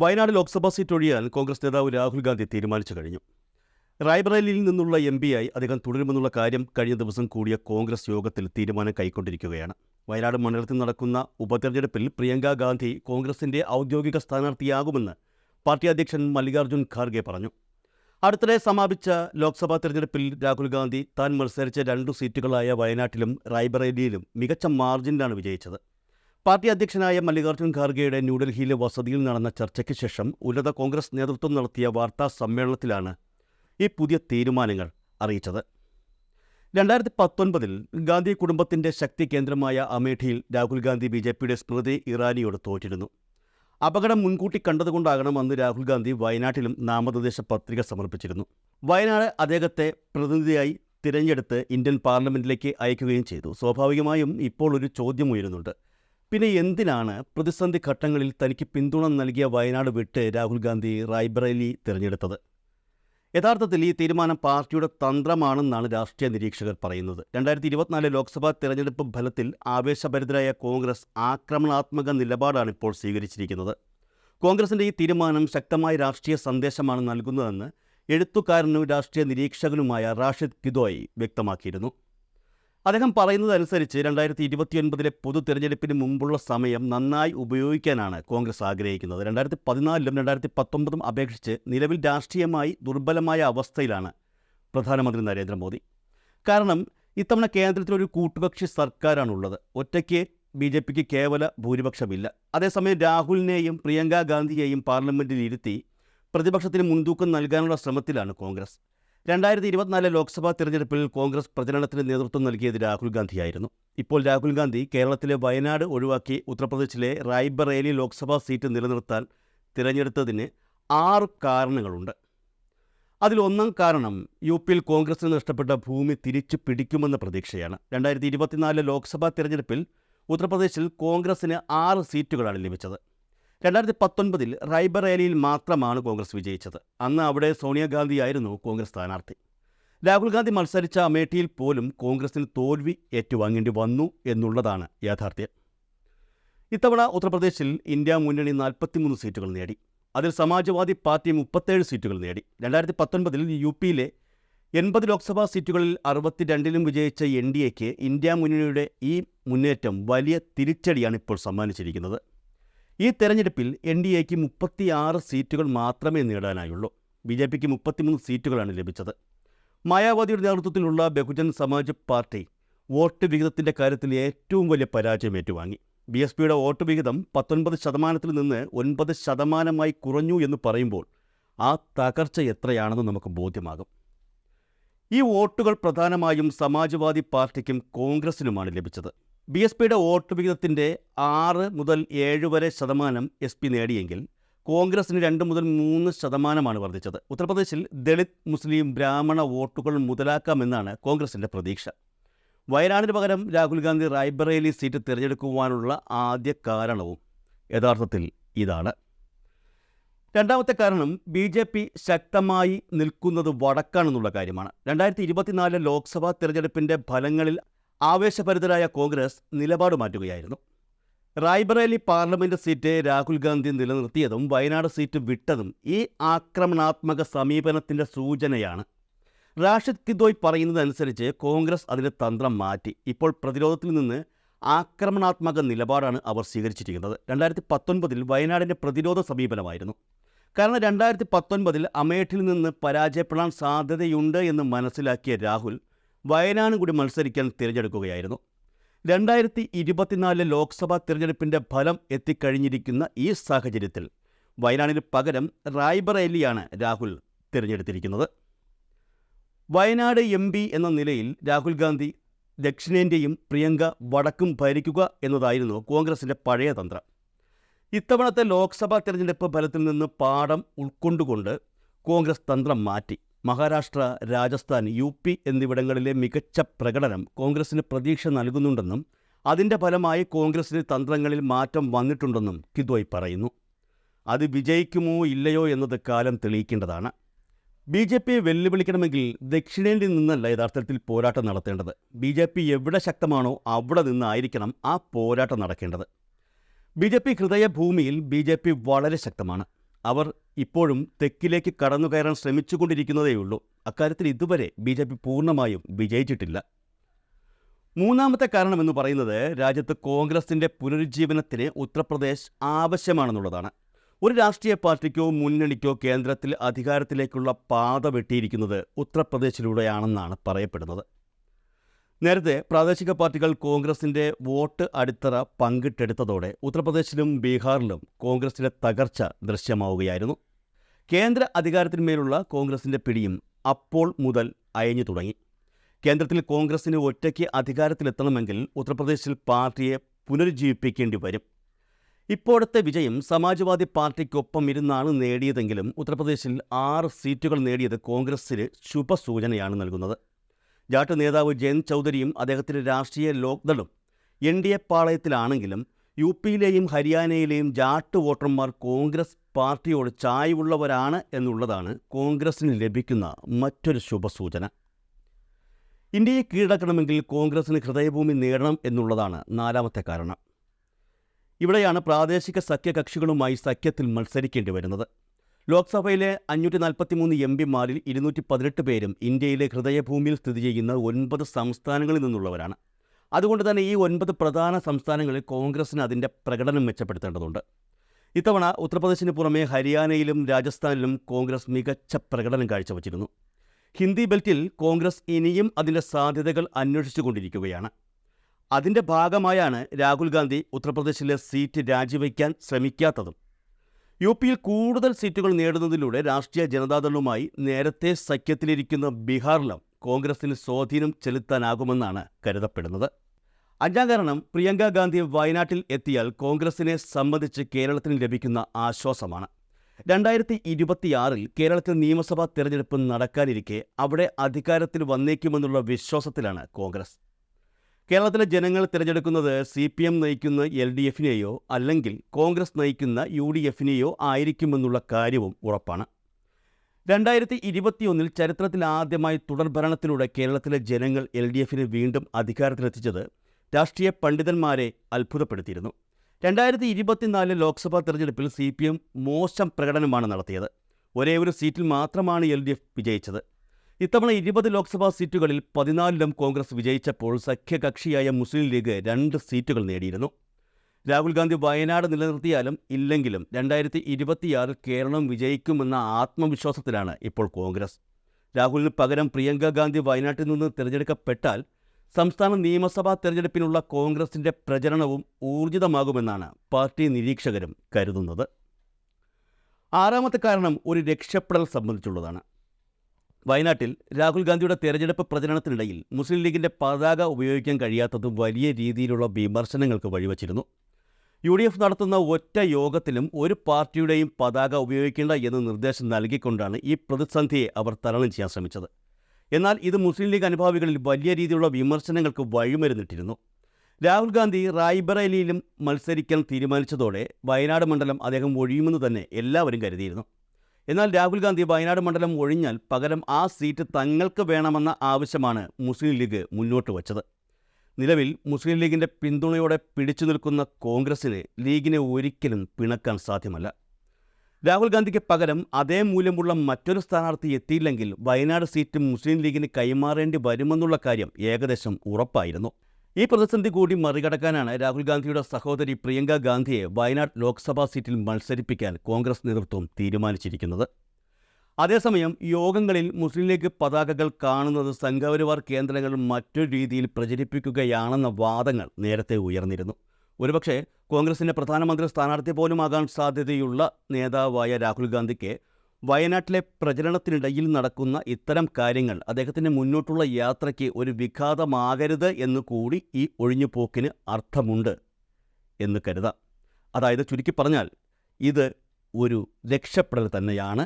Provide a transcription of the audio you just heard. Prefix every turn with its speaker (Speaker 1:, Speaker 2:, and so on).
Speaker 1: Wayanad Lok Sabha seat ഒഴിയാൻ കോൺഗ്രസ് നേതാവ് രാഹുൽ ഗാന്ധി തീരുമാനിച്ചു കഴിഞ്ഞു. റായ്ബറേലിയിൽ നിന്നുള്ള എം പിയായി അദ്ദേഹം തുടരുമെന്നുള്ള കാര്യം കഴിഞ്ഞ ദിവസം കൂടിയ കോൺഗ്രസ് യോഗത്തിൽ തീരുമാനം കൈക്കൊണ്ടിരിക്കുകയാണ്. വയനാട് മണ്ഡലത്തിൽ നടക്കുന്ന ഉപതെരഞ്ഞെടുപ്പിൽ പ്രിയങ്ക ഗാന്ധി കോൺഗ്രസിന്റെ ഔദ്യോഗിക സ്ഥാനാർത്ഥിയാകുമെന്ന് പാർട്ടി അധ്യക്ഷൻ മല്ലികാർജുൻ ഖാർഗെ പറഞ്ഞു. അടുത്തിടെ സമാപിച്ച ലോക്സഭാ തെരഞ്ഞെടുപ്പിൽ രാഹുൽ ഗാന്ധി താൻ മത്സരിച്ച രണ്ടു സീറ്റുകളായ വയനാട്ടിലും റായ്ബറേലിയിലും മികച്ച മാർജിനിലാണ് വിജയിച്ചത്. പാർട്ടി അധ്യക്ഷനായ മല്ലികാർജുൻ ഖാർഗെയുടെ ന്യൂഡൽഹിയിലെ വസതിയിൽ നടന്ന ചർച്ചയ്ക്ക് ശേഷം ഉന്നത കോൺഗ്രസ് നേതൃത്വം നടത്തിയ വാർത്താ സമ്മേളനത്തിലാണ് ഈ പുതിയ തീരുമാനങ്ങൾ അറിയിച്ചത്. രണ്ടായിരത്തി പത്തൊൻപതിൽ ഗാന്ധി കുടുംബത്തിന്റെ ശക്തി കേന്ദ്രമായ അമേഠിയിൽ രാഹുൽ ഗാന്ധി ബി ജെ പിയുടെ സ്മൃതി ഇറാനിയോട് തോറ്റിരുന്നു. അപകടം മുൻകൂട്ടി കണ്ടതുകൊണ്ടാകണം അന്ന് രാഹുൽ ഗാന്ധി വയനാട്ടിലും നാമനിർദ്ദേശ പത്രിക സമർപ്പിച്ചിരുന്നു. വയനാട് അദ്ദേഹത്തെ പ്രതിനിധിയായി തിരഞ്ഞെടുത്ത് ഇന്ത്യൻ പാർലമെന്റിലേക്ക് അയക്കുകയും ചെയ്തു. സ്വാഭാവികമായും ഇപ്പോൾ ഒരു ചോദ്യം ഉയരുന്നുണ്ട്. പിന്നെ എന്തിനാണ് പ്രതിസന്ധി ഘട്ടങ്ങളിൽ തനിക്ക് പിന്തുണ നൽകിയ വയനാട് വിട്ട് രാഹുൽ ഗാന്ധി റായ്ബറേലി തിരഞ്ഞെടുത്തത്? യഥാർത്ഥത്തിൽ ഈ തീരുമാനം പാർട്ടിയുടെ തന്ത്രമാണെന്നാണ് രാഷ്ട്രീയ നിരീക്ഷകർ പറയുന്നത്. രണ്ടായിരത്തി ഇരുപത്തിനാല് ലോക്സഭാ തെരഞ്ഞെടുപ്പ് ഫലത്തിൽ ആവേശഭരിതരായ കോൺഗ്രസ് ആക്രമണാത്മക നിലപാടാണ് ഇപ്പോൾ സ്വീകരിച്ചിരിക്കുന്നത്. കോൺഗ്രസിന്റെ ഈ തീരുമാനം ശക്തമായ രാഷ്ട്രീയ സന്ദേശമാണ് നൽകുന്നതെന്ന് എഴുത്തുകാരനും രാഷ്ട്രീയ നിരീക്ഷകനുമായ റാഷിദ് കിദോയ് വ്യക്തമാക്കിയിരുന്നു. അദ്ദേഹം പറയുന്നതനുസരിച്ച് രണ്ടായിരത്തി ഇരുപത്തിയൊൻപതിലെ പൊതു തെരഞ്ഞെടുപ്പിന് മുമ്പുള്ള സമയം നന്നായി ഉപയോഗിക്കാനാണ് കോൺഗ്രസ് ആഗ്രഹിക്കുന്നത്. രണ്ടായിരത്തി പതിനാലിലും രണ്ടായിരത്തി പത്തൊമ്പതും അപേക്ഷിച്ച് നിലവിൽ രാഷ്ട്രീയമായി ദുർബലമായ അവസ്ഥയിലാണ് പ്രധാനമന്ത്രി നരേന്ദ്രമോദി. കാരണം ഇത്തവണ കേന്ദ്രത്തിൽ ഒരു കൂട്ടുകക്ഷി സർക്കാരാണുള്ളത്. ഒറ്റയ്ക്ക് ബി ജെ പിക്ക് കേവല ഭൂരിപക്ഷമില്ല. അതേസമയം രാഹുലിനെയും പ്രിയങ്ക ഗാന്ധിയെയും പാർലമെന്റിൽ ഇരുത്തി പ്രതിപക്ഷത്തിന് മുൻതൂക്കം നൽകാനുള്ള ശ്രമത്തിലാണ് കോൺഗ്രസ്. രണ്ടായിരത്തി ഇരുപത്തിനാല് ലോക്സഭാ തെരഞ്ഞെടുപ്പിൽ കോൺഗ്രസ് പ്രചരണത്തിന് നേതൃത്വം നൽകിയത് രാഹുൽ ഗാന്ധിയായിരുന്നു. ഇപ്പോൾ രാഹുൽ ഗാന്ധി കേരളത്തിലെ വയനാട് ഒഴിവാക്കി ഉത്തർപ്രദേശിലെ റായ്ബറേലി ലോക്സഭാ സീറ്റ് നിലനിർത്താൻ തിരഞ്ഞെടുത്തതിന് ആറ് കാരണങ്ങളുണ്ട്. അതിലൊന്നാം കാരണം യു പിയിൽ കോൺഗ്രസിന് നഷ്ടപ്പെട്ട ഭൂമി തിരിച്ചു പിടിക്കുമെന്ന പ്രതീക്ഷയാണ്. രണ്ടായിരത്തി ഇരുപത്തിനാല് ലോക്സഭാ തിരഞ്ഞെടുപ്പിൽ ഉത്തർപ്രദേശിൽ കോൺഗ്രസിന് ആറ് സീറ്റുകളാണ് ലഭിച്ചത്. രണ്ടായിരത്തി പത്തൊൻപതിൽ റായ്ബറേലിയിൽ മാത്രമാണ് കോൺഗ്രസ് വിജയിച്ചത്. അന്ന് അവിടെ സോണിയാഗാന്ധിയായിരുന്നു കോൺഗ്രസ് സ്ഥാനാർത്ഥി. രാഹുൽ ഗാന്ധി മത്സരിച്ച അമേഠിയിൽ പോലും കോൺഗ്രസിന് തോൽവി ഏറ്റുവാങ്ങേണ്ടി വന്നു എന്നുള്ളതാണ് യാഥാർത്ഥ്യം. ഇത്തവണ ഉത്തർപ്രദേശിൽ ഇന്ത്യ മുന്നണി നാൽപ്പത്തിമൂന്ന് സീറ്റുകൾ നേടി. അതിൽ സമാജ്വാദി പാർട്ടി മുപ്പത്തേഴ് സീറ്റുകൾ നേടി. രണ്ടായിരത്തി പത്തൊൻപതിൽ യു പിയിലെ എൺപത് ലോക്സഭാ സീറ്റുകളിൽ അറുപത്തിരണ്ടിലും വിജയിച്ച എൻ ഡി എക്ക് ഇന്ത്യ മുന്നണിയുടെ ഈ മുന്നേറ്റം വലിയ തിരിച്ചടിയാണ് ഇപ്പോൾ സമ്മാനിച്ചിരിക്കുന്നത്. ഈ തെരഞ്ഞെടുപ്പിൽ എൻ ഡി എക്ക് മുപ്പത്തിയാറ് സീറ്റുകൾ മാത്രമേ നേടാനായുള്ളൂ. ബി ജെ പിക്ക് മുപ്പത്തിമൂന്ന് സീറ്റുകളാണ് ലഭിച്ചത്. മായാവതിയുടെ നേതൃത്വത്തിലുള്ള ബഹുജൻ സമാജ് പാർട്ടി വോട്ട് വിഹിതത്തിന്റെ കാര്യത്തിൽ ഏറ്റവും വലിയ പരാജയം ഏറ്റുവാങ്ങി. ബി എസ് പിയുടെ വോട്ട് വിഹിതം പത്തൊൻപത് ശതമാനത്തിൽ നിന്ന് ഒൻപത് ശതമാനമായി കുറഞ്ഞു എന്ന് പറയുമ്പോൾ ആ തകർച്ച എത്രയാണെന്ന് നമുക്ക് ബോധ്യമാകും. ഈ വോട്ടുകൾ പ്രധാനമായും സമാജ്വാദി പാർട്ടിക്കും കോൺഗ്രസിനുമാണ് ലഭിച്ചത്. ബി എസ് പിയുടെ വോട്ട് വിഹിതത്തിന്റെ ആറ് മുതൽ ഏഴ് വരെ ശതമാനം എസ് പി നേടിയെങ്കിൽ കോൺഗ്രസിന് രണ്ട് മുതൽ മൂന്ന് ശതമാനമാണ് വർദ്ധിച്ചത്. ഉത്തർപ്രദേശിൽ ദളിത് മുസ്ലിം ബ്രാഹ്മണ വോട്ടുകൾ മുതലാക്കാമെന്നാണ് കോൺഗ്രസിന്റെ പ്രതീക്ഷ. വയനാടിന് പകരം രാഹുൽ ഗാന്ധി റായ്ബറേലി സീറ്റ് തിരഞ്ഞെടുക്കുവാനുള്ള ആദ്യ കാരണവും യഥാർത്ഥത്തിൽ ഇതാണ്. രണ്ടാമത്തെ കാരണം ബി ജെ പി ശക്തമായി നിൽക്കുന്നത് വടക്കാണെന്നുള്ള കാര്യമാണ്. രണ്ടായിരത്തി ഇരുപത്തിനാല് ലോക്സഭാ തിരഞ്ഞെടുപ്പിന്റെ ഫലങ്ങളിൽ ആവേശഭരിതരായ കോൺഗ്രസ് നിലപാട് മാറ്റുകയായിരുന്നു. റായ്ബറേലി പാർലമെന്റ് സീറ്റ് രാഹുൽ ഗാന്ധി നിലനിർത്തിയതും വയനാട് സീറ്റ് വിട്ടതും ഈ ആക്രമണാത്മക സമീപനത്തിന്റെ സൂചനയാണ്. റാഷിദ് കിദോയ് പറയുന്നതനുസരിച്ച് കോൺഗ്രസ് അതിന്റെ തന്ത്രം മാറ്റി. ഇപ്പോൾ പ്രതിരോധത്തിൽ നിന്ന് ആക്രമണാത്മക നിലപാടാണ് അവർ സ്വീകരിച്ചിരിക്കുന്നത്. രണ്ടായിരത്തി പത്തൊൻപതിൽ വയനാടിന്റെ പ്രതിരോധ സമീപനമായിരുന്നു. കാരണം രണ്ടായിരത്തി പത്തൊൻപതിൽ അമേഠിൽ നിന്ന് പരാജയപ്പെടാൻ സാധ്യതയുണ്ട് എന്ന് മനസ്സിലാക്കിയ രാഹുൽ വയനാടും കൂടി മത്സരിക്കാൻ തിരഞ്ഞെടുക്കുകയായിരുന്നു. രണ്ടായിരത്തി ഇരുപത്തിനാലിലെ ലോക്സഭാ തിരഞ്ഞെടുപ്പിന്റെ ഫലം എത്തിക്കഴിഞ്ഞിരിക്കുന്ന ഈ സാഹചര്യത്തിൽ വയനാടിന് പകരം റായ്ബറേലിയാണ് രാഹുൽ തിരഞ്ഞെടുത്തിരിക്കുന്നത്. വയനാട് എം എന്ന നിലയിൽ രാഹുൽ ഗാന്ധി ദക്ഷിണേന്ത്യയും പ്രിയങ്ക വടക്കും ഭരിക്കുക എന്നതായിരുന്നു കോൺഗ്രസിന്റെ പഴയ തന്ത്രം. ഇത്തവണത്തെ ലോക്സഭാ തിരഞ്ഞെടുപ്പ് ഫലത്തിൽ നിന്ന് പാഠം ഉൾക്കൊണ്ടുകൊണ്ട് കോൺഗ്രസ് തന്ത്രം മാറ്റി. മഹാരാഷ്ട്ര രാജസ്ഥാൻ യു പി എന്നിവിടങ്ങളിലെ മികച്ച പ്രകടനം കോൺഗ്രസിന് പ്രതീക്ഷ നൽകുന്നുണ്ടെന്നും അതിന്റെ ഫലമായി കോൺഗ്രസിന് തന്ത്രങ്ങളിൽ മാറ്റം വന്നിട്ടുണ്ടെന്നും കിദോയ് പറയുന്നു. അത് വിജയിക്കുമോ ഇല്ലയോ എന്നത് കാലം തെളിയിക്കേണ്ടതാണ്. ബി ജെ പിയെ വെല്ലുവിളിക്കണമെങ്കിൽ ദക്ഷിണേന്ത്യയിൽ നിന്നല്ല യഥാർത്ഥത്തിൽ പോരാട്ടം നടത്തേണ്ടത്. ബി ജെ പി എവിടെ ശക്തമാണോ അവിടെ നിന്നായിരിക്കണം ആ പോരാട്ടം നടക്കേണ്ടത്. ബി ജെ പി ഹൃദയഭൂമിയിൽ ബി ജെ പി വളരെ ശക്തമാണ്. അവർ ഇപ്പോഴും തെക്കിലേക്ക് കടന്നു കയറാൻ ശ്രമിച്ചുകൊണ്ടിരിക്കുന്നതേയുള്ളൂ. അക്കാര്യത്തിൽ ഇതുവരെ ബി ജെ പി പൂർണമായും വിജയിച്ചിട്ടില്ല. മൂന്നാമത്തെ കാരണമെന്ന് പറയുന്നത് രാജ്യത്ത് കോൺഗ്രസിന്റെ പുനരുജ്ജീവനത്തിന് ഉത്തർപ്രദേശ് ആവശ്യമാണെന്നുള്ളതാണ്. ഒരു രാഷ്ട്രീയ പാർട്ടിക്കോ മുന്നണിക്കോ കേന്ദ്രത്തിൽ അധികാരത്തിലേക്കുള്ള പാത വെട്ടിയിരിക്കുന്നത് ഉത്തർപ്രദേശിലൂടെയാണെന്നാണ് പറയപ്പെടുന്നത്. നേരത്തെ പ്രാദേശിക പാർട്ടികൾ കോൺഗ്രസിന്റെ വോട്ട് അടിത്തറ പങ്കിട്ടെടുത്തതോടെ ഉത്തർപ്രദേശിലും ബീഹാറിലും കോൺഗ്രസിന്റെ തകർച്ച ദൃശ്യമാവുകയായിരുന്നു. കേന്ദ്ര അധികാരത്തിന്മേലുള്ള കോൺഗ്രസിന്റെ പിടിയും അപ്പോൾ മുതൽ അയഞ്ഞു തുടങ്ങി. കേന്ദ്രത്തിൽ കോൺഗ്രസിന് ഒറ്റയ്ക്ക് അധികാരത്തിലെത്തണമെങ്കിൽ ഉത്തർപ്രദേശിൽ പാർട്ടിയെ പുനരുജ്ജീവിപ്പിക്കേണ്ടി വരും. ഇപ്പോഴത്തെ വിജയം സമാജ്വാദി പാർട്ടിക്കൊപ്പം ഇരുന്നാണ് നേടിയതെങ്കിലും ഉത്തർപ്രദേശിൽ ആറ് സീറ്റുകൾ നേടിയത് കോൺഗ്രസിന് ശുഭസൂചനയാണ് നൽകുന്നത്. ജാട്ട് നേതാവ് ജയന്ത് ചൗധരിയും അദ്ദേഹത്തിന്റെ രാഷ്ട്രീയ ലോക്ദളും എൻ ഡി എ പാളയത്തിലാണെങ്കിലും യു പിയിലെയും ഹരിയാനയിലെയും ജാട്ട് വോട്ടർമാർ കോൺഗ്രസ് പാർട്ടിയോട് ചായ്വുള്ളവരാണ് എന്നുള്ളതാണ് കോൺഗ്രസിന് ലഭിക്കുന്ന മറ്റൊരു ശുഭസൂചന. ഇന്ത്യയെ കീഴടക്കണമെങ്കിൽ കോൺഗ്രസിന് ഹൃദയഭൂമി നേടണം എന്നുള്ളതാണ് നാലാമത്തെ കാരണം. ഇവിടെയാണ് പ്രാദേശിക സഖ്യകക്ഷികളുമായി സഖ്യത്തിൽ മത്സരിക്കേണ്ടി വരുന്നത്. ലോക്സഭയിലെ അഞ്ഞൂറ്റി നാൽപ്പത്തി മൂന്ന് എം പിമാരിൽ ഇരുന്നൂറ്റി പതിനെട്ട് പേരും ഇന്ത്യയിലെ ഹൃദയഭൂമിയിൽ സ്ഥിതി ചെയ്യുന്ന ഒൻപത് സംസ്ഥാനങ്ങളിൽ നിന്നുള്ളവരാണ്. അതുകൊണ്ട് തന്നെ ഈ ഒൻപത് പ്രധാന സംസ്ഥാനങ്ങളിൽ കോൺഗ്രസിന് അതിന്റെ പ്രകടനം മെച്ചപ്പെടുത്തേണ്ടതുണ്ട്. ഇത്തവണ ഉത്തർപ്രദേശിന് പുറമെ ഹരിയാനയിലും രാജസ്ഥാനിലും കോൺഗ്രസ് മികച്ച പ്രകടനം കാഴ്ചവച്ചിരുന്നു. ഹിന്ദി ബെൽറ്റിൽ കോൺഗ്രസ് ഇനിയും അതിന്റെ സാധ്യതകൾ അന്വേഷിച്ചുകൊണ്ടിരിക്കുകയാണ് അതിന്റെ ഭാഗമായാണ് രാഹുൽ ഗാന്ധി ഉത്തർപ്രദേശിലെ സീറ്റ് രാജിവയ്ക്കാൻ ശ്രമിക്കാത്തതും. യു പിയിൽ കൂടുതൽ സീറ്റുകൾ നേടുന്നതിലൂടെ രാഷ്ട്രീയ ജനതാദളുമായി നേരത്തെ സഖ്യത്തിലിരിക്കുന്ന ബീഹാറിലും കോൺഗ്രസിന് സ്വാധീനം ചെലുത്താനാകുമെന്നാണ് കരുതപ്പെടുന്നത്. അഞ്ചാം കാരണം പ്രിയങ്ക ഗാന്ധി വയനാട്ടിൽ എത്തിയാൽ കോൺഗ്രസിനെ സംബന്ധിച്ച് കേരളത്തിന് ലഭിക്കുന്ന ആശ്വാസമാണ്. രണ്ടായിരത്തി ഇരുപത്തിയാറിൽ കേരളത്തിൽ നിയമസഭാ തെരഞ്ഞെടുപ്പ് നടക്കാനിരിക്കെ അവിടെ അധികാരത്തിൽ വന്നേക്കുമെന്നുള്ള വിശ്വാസത്തിലാണ് കോൺഗ്രസ്. കേരളത്തിലെ ജനങ്ങൾ തിരഞ്ഞെടുക്കുന്നത് സി പി എം നയിക്കുന്ന എൽ ഡി എഫിനെയോ അല്ലെങ്കിൽ കോൺഗ്രസ് നയിക്കുന്ന യു ഡി എഫിനെയോ ആയിരിക്കുമെന്നുള്ള കാര്യവും ഉറപ്പാണ്. രണ്ടായിരത്തി ഇരുപത്തിയൊന്നിൽ ചരിത്രത്തിൽ ആദ്യമായി തുടർഭരണത്തിലൂടെ കേരളത്തിലെ ജനങ്ങൾ എൽ ഡി എഫിനെ വീണ്ടും അധികാരത്തിലെത്തിച്ചത് രാഷ്ട്രീയ പണ്ഡിതന്മാരെ അത്ഭുതപ്പെടുത്തിയിരുന്നു. രണ്ടായിരത്തി ഇരുപത്തിനാലിലെ ലോക്സഭാ തെരഞ്ഞെടുപ്പിൽ സി പി എം മോശം പ്രകടനമാണ് നടത്തിയത്. ഒരേ ഒരു സീറ്റിൽ മാത്രമാണ് എൽ ഡി എഫ് വിജയിച്ചത്. ഇത്തവണ ഇരുപത് ലോക്സഭാ സീറ്റുകളിൽ പതിനാലിലും കോൺഗ്രസ് വിജയിച്ചപ്പോൾ സഖ്യകക്ഷിയായ മുസ്ലിം ലീഗ് രണ്ട് സീറ്റുകൾ നേടിയിരുന്നു. രാഹുൽ ഗാന്ധി വയനാട് നിലനിർത്തിയാലും ഇല്ലെങ്കിലും രണ്ടായിരത്തി ഇരുപത്തിയാറിൽ കേരളം വിജയിക്കുമെന്ന ആത്മവിശ്വാസത്തിലാണ് ഇപ്പോൾ കോൺഗ്രസ്. രാഹുലിന് പകരം പ്രിയങ്ക ഗാന്ധി വയനാട്ടിൽ നിന്ന് തിരഞ്ഞെടുക്കപ്പെട്ടാൽ സംസ്ഥാന നിയമസഭാ തെരഞ്ഞെടുപ്പിനുള്ള കോൺഗ്രസിന്റെ പ്രചരണവും ഊർജിതമാകുമെന്നാണ് പാർട്ടി നിരീക്ഷകരും കരുതുന്നത്. ആറാമത്തെ കാരണം ഒരു രക്ഷപ്പെടൽ സംബന്ധിച്ചുള്ളതാണ്. വയനാട്ടിൽ രാഹുൽ ഗാന്ധിയുടെ തെരഞ്ഞെടുപ്പ് പ്രചരണത്തിനിടയിൽ മുസ്ലിം ലീഗിന്റെ പതാക ഉപയോഗിക്കാൻ കഴിയാത്തത് വലിയ രീതിയിലുള്ള വിമർശനങ്ങൾക്ക് വഴിവച്ചിരുന്നു. യു ഡി എഫ് നടത്തുന്ന ഒറ്റ യോഗത്തിലും ഒരു പാർട്ടിയുടെയും പതാക ഉപയോഗിക്കേണ്ട എന്ന് നിർദ്ദേശം നൽകിക്കൊണ്ടാണ് ഈ പ്രതിസന്ധിയെ അവർ തരണം ചെയ്യാൻ ശ്രമിച്ചത്. എന്നാൽ ഇത് മുസ്ലിം ലീഗ് അനുഭാവികളിൽ വലിയ രീതിയിലുള്ള വിമർശനങ്ങൾക്ക് വഴിമരുന്നിട്ടിരുന്നു. രാഹുൽ ഗാന്ധി റായ്ബറേലിയിലും മത്സരിക്കാൻ തീരുമാനിച്ചതോടെ വയനാട് മണ്ഡലം അദ്ദേഹം ഒഴിയുമെന്ന് തന്നെ എല്ലാവരും കരുതിയിരുന്നു. എന്നാൽ രാഹുൽ ഗാന്ധി വയനാട് മണ്ഡലം ഒഴിഞ്ഞാൽ പകരം ആ സീറ്റ് തങ്ങൾക്ക് വേണമെന്ന ആവശ്യമാണ് മുസ്ലിം ലീഗ് മുന്നോട്ട് വച്ചത്. നിലവിൽ മുസ്ലിം ലീഗിന്റെ പിന്തുണയോടെ പിടിച്ചു നിൽക്കുന്ന കോൺഗ്രസിന് ലീഗിനെ ഒരിക്കലും പിണക്കാൻ സാധ്യമല്ല. രാഹുൽ ഗാന്ധിക്ക് പകരം അതേ മൂല്യമുള്ള മറ്റൊരു സ്ഥാനാർത്ഥി എത്തിയില്ലെങ്കിൽ വയനാട് സീറ്റ് മുസ്ലിം ലീഗിന് കൈമാറേണ്ടി വരുമെന്നുള്ള കാര്യം ഏകദേശം ഉറപ്പായിരുന്നു. ഈ പ്രതിസന്ധി കൂടി മറികടക്കാനാണ് രാഹുൽ ഗാന്ധിയുടെ സഹോദരി പ്രിയങ്ക ഗാന്ധിയെ വയനാട് ലോക്സഭാ സീറ്റിൽ മത്സരിപ്പിക്കാൻ കോൺഗ്രസ് നേതൃത്വം തീരുമാനിച്ചിരിക്കുന്നത്. അതേസമയം യോഗങ്ങളിൽ മുസ്ലിം ലീഗ് പതാകകൾ കാണുന്നത് സംഘപരിവാർ കേന്ദ്രങ്ങൾ മറ്റൊരു രീതിയിൽ പ്രചരിപ്പിക്കുകയാണെന്ന വാദങ്ങൾ നേരത്തെ ഉയർന്നിരുന്നു. ഒരുപക്ഷെ കോൺഗ്രസിന്റെ പ്രധാനമന്ത്രി സ്ഥാനാർത്ഥി പോലുമാകാൻ സാധ്യതയുള്ള നേതാവായ രാഹുൽ ഗാന്ധിക്ക് വയനാട്ടിലെ പ്രചരണത്തിനിടയിൽ നടക്കുന്ന ഇത്തരം കാര്യങ്ങൾ അദ്ദേഹത്തിന്റെ മുന്നോട്ടുള്ള യാത്രയ്ക്ക് ഒരു വിഘാതമാകരുത് എന്ന് കൂടി ഈ ഒഴിഞ്ഞുപോക്കിന് അർത്ഥമുണ്ട് എന്ന് കരുതാം. അതായത് ചുരുക്കി പറഞ്ഞാൽ ഇത് ഒരു രക്ഷപ്പെടൽ തന്നെയാണ്.